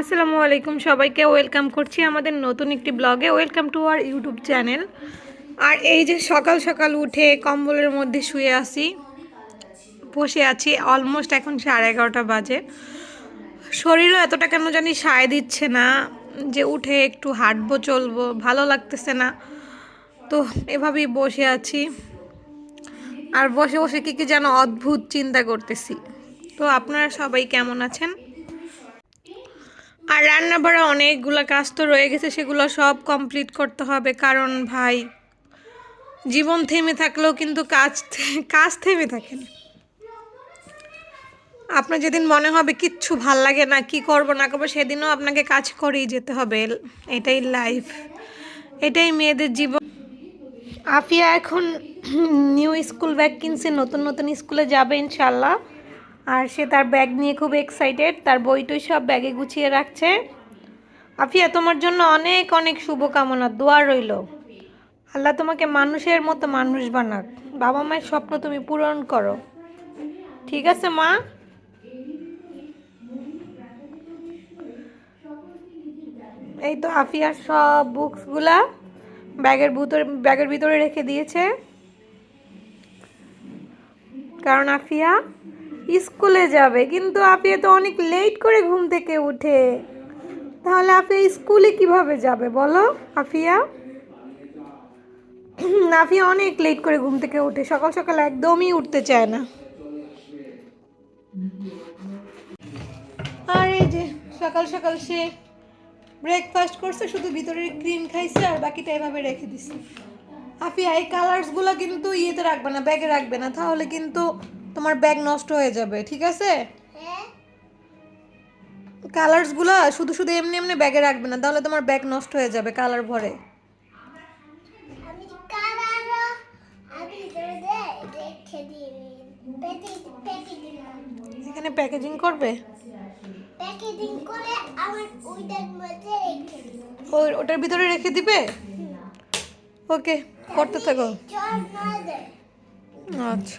আসসালামু আলাইকুম সবাইকে, ওয়েলকাম করছি আমাদের নতুন একটি ব্লগে। Welcome to our YouTube channel. আর এই যে সকাল সকাল উঠে কম্বলের মধ্যে শুয়ে আসি বসে আছি অলমোস্ট এখন সাড়ে এগারোটা বাজে। শরীরও এতটা কেন জানি সায় দিচ্ছে না যে উঠে একটু হাঁটবো, চলবো, ভালো লাগতেছে না। তো এভাবেই বসে আছি। আর বসে বসে কী কী যেন অদ্ভুত চিন্তা করতেছি। তো আপনারা সবাই কেমন আছেন? আর রান্না বাড়া অনেকগুলো কাজ তো রয়ে গেছে, সেগুলো সব কমপ্লিট করতে হবে। কারণ ভাই, জীবন থেমে থাকলেও কিন্তু কাজ কাজ থেমে থাকে না। আপনার যেদিন মনে হবে কিচ্ছু ভালো লাগে না, কি করব না করব, সেদিনও আপনাকে কাজ করেই যেতে হবে। এটাই লাইফ এটাই মেয়েদের জীবন। আফিয়া এখন নিউ স্কুল ব্যাগ কিনছে, নতুন নতুন স্কুলে যাবে ইনশাল্লাহ আর সে তার ব্যাগ নিয়ে খুব এক্সাইটেড তার বই টই সব ব্যাগে গুছিয়ে রাখছে। আফিয়া, তোমার জন্য অনেক অনেক শুভকামনা, দোয়া রইল। আল্লাহ তোমাকে মানুষের মতো মানুষ বানাক। বাবা মায়ের স্বপ্ন তুমি পূরণ করো। ঠিক আছে, মা? এই তো আফিয়ার সব বুকসগুলা ব্যাগের ভিতরে ব্যাগের ভিতরে রেখে দিয়েছে। কারণ আফিয়া স্কুলে যাবে, কিন্তু আফিয়া তো অনেক লেট করে ঘুম থেকে উঠে। তাহলে আফিয়া স্কুলে কীভাবে যাবে বলো, আফিয়া? আফিয়া অনেক লেট করে ঘুম থেকে উঠে, সকাল সকাল একদমই উঠতে চায় না। আর এই যে সকাল সকাল সে ব্রেকফাস্ট করছে, শুধু ভিতরের ক্রিম খাইছে আর বাকিটা এভাবে রেখে দিছে। আফিয়া, এই কালার্সগুলো কিন্তু ইয়েতে রাখবে না ব্যাগে রাখবে না, তাহলে কিন্তু তোমার ব্যাগ নষ্ট হয়ে যাবে ঠিক আছে? কালার্সগুলো শুধু শুধু এমনি এমনি ব্যাগে রাখবে না তাহলে তোমার ব্যাগ নষ্ট হয়ে যাবে কালার ভরে। এখানে প্যাকেজিং করবে? প্যাকেজিং করে আমার ওইটার মধ্যে রেখে ওই ওটার ভিতরে রেখে দিবে? ওকে করতে থাকো। আচ্ছা।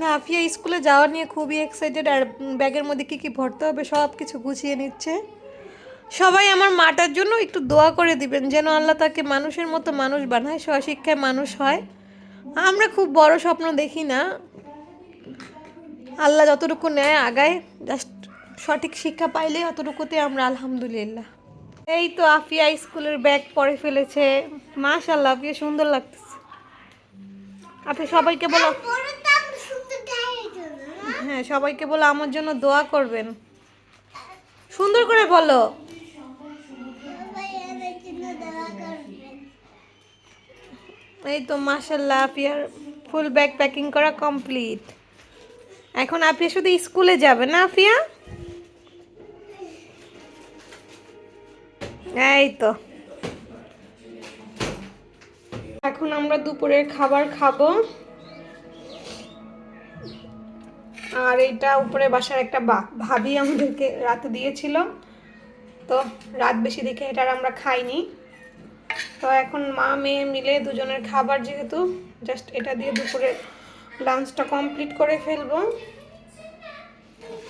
না না স্কুলে যাওয়া নিয়ে খুবই এক্সাইটেড আর ব্যাগের মধ্যে কি কি ভরতে হবে সব কিছু গুছিয়ে নিচ্ছে। সবাই আমার মাটার জন্য একটু দোয়া করে দিবেন, যেন আল্লাহ তাকে মানুষের মতো মানুষ বানায়, স্বশিক্ষায় মানুষ হয়। আমরা খুব বড় স্বপ্ন দেখি না। আল্লাহ যতটুকু নেয় আগায় জাস্ট সঠিক শিক্ষা পাইলে অতটুকুতে আমরা আলহামদুলিল্লাহ। এই তো আফিয়া স্কুলের ব্যাগ পরে ফেলেছে। মাশাল্লাহ আফিয়া সুন্দর লাগতেছে। আপনি সবাইকে বলো। হ্যাঁ সবাইকে বলো আমার জন্য দোয়া করবেন। সুন্দর করে বলো। এই তো মাসাল্লাহ আপিয়ার ফুল ব্যাগ প্যাকিং করা কমপ্লিট। এখন আপিয়া শুধু স্কুলে যাবে না আপিয়া এই তো। এখন আমরা দুপুরের খাবার খাব। আর এটা উপরে বাসার একটা ভাবি আমাদেরকে রাতে দিয়েছিল। তো রাত বেশি দেখে এটা আমরা খাইনি। তো এখন মা, মেয়ে মিলে দুজনের খাবার যেহেতু জাস্ট এটা দিয়ে দুপুরে লাঞ্চটা কমপ্লিট করে ফেলব।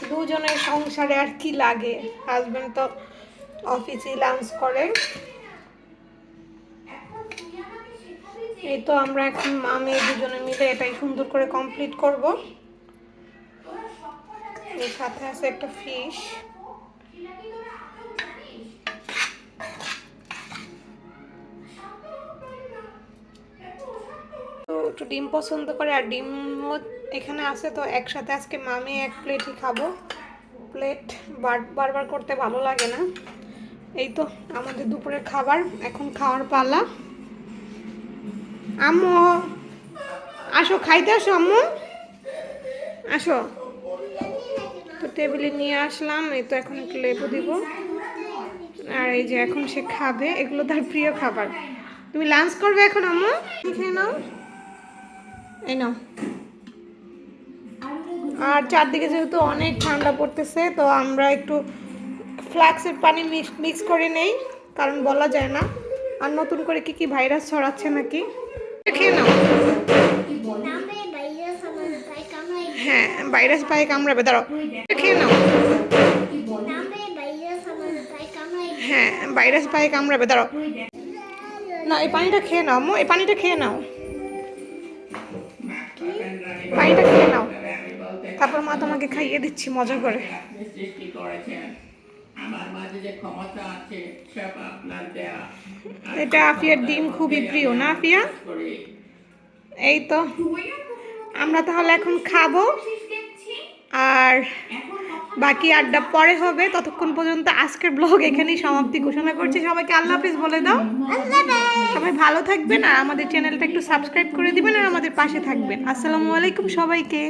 দুজনের সংসারে আর কি লাগে? হাজব্যান্ড তো অফিসে লাঞ্চ করে। এই তো আমরা এখন মা মেয়ে দুজনে মিলে এটাই সুন্দর করে কমপ্লিট করব। এর সাথে আছে একটা ফিশ একটু ডিম পছন্দ করে আর ডিম এখানে আছে, তো একসাথে আজকে মামি এক প্লেটই খাব। প্লেট বারবার করতে ভালো লাগে না। এই তো আমাদের দুপুরের খাবার, এখন খাওয়ার পালা। আম্মু, আসো, খাইতে আসো আম্মু। আসো। তো টেবিলে নিয়ে আসলাম, এই তো এখন একটু লেবু দিব। আর এই যে এখন সে খাবে, এগুলো তার প্রিয় খাবার। তুমি লাঞ্চ করবে এখন আম্মু? খেয়ে নাও? এই নাও। আর চারদিকে যেহেতু অনেক ঠান্ডা পড়তেছে, তো আমরা একটু ফ্লাক্সের পানি মিক্স করে নেই, কারণ বলা যায় না। আর নতুন করে কি কি ভাইরাস ছড়াচ্ছে নাকি? খেয়ে নাও। হ্যাঁ ভাইরাস পায়ে কামড়াবে, দাঁড়াও। খেয়ে নাও। হ্যাঁ ভাইরাস পায়ে কামড়াবে, দাঁড়াও। না, এই পানিটা খেয়ে নাও এই পানিটা খেয়ে নাও। পানিটা খেয়ে নাও। তারপর মা তোমাকে খাইয়ে দিচ্ছি, মজা করে। আমার মাঝে যে ক্ষমতা আছে সব আপনার দেয়া। এটা আফিয়ার ডিম খুবই প্রিয় না আফিয়া? এই তো। আমরা তাহলে এখন খাব। আর বাকি আড্ডা পরে হবে। ততক্ষণ পর্যন্ত আজকের ব্লগ এখানেই সমাপ্তি ঘোষণা করছি। সবাইকে আল্লাহ হাফিজ বলে দাও। সবাই ভালো থাকবেন আর আমাদের চ্যানেলটা একটু সাবস্ক্রাইব করে দিবেন আর আমাদের পাশে থাকবেন। আসসালামু আলাইকুম সবাইকে।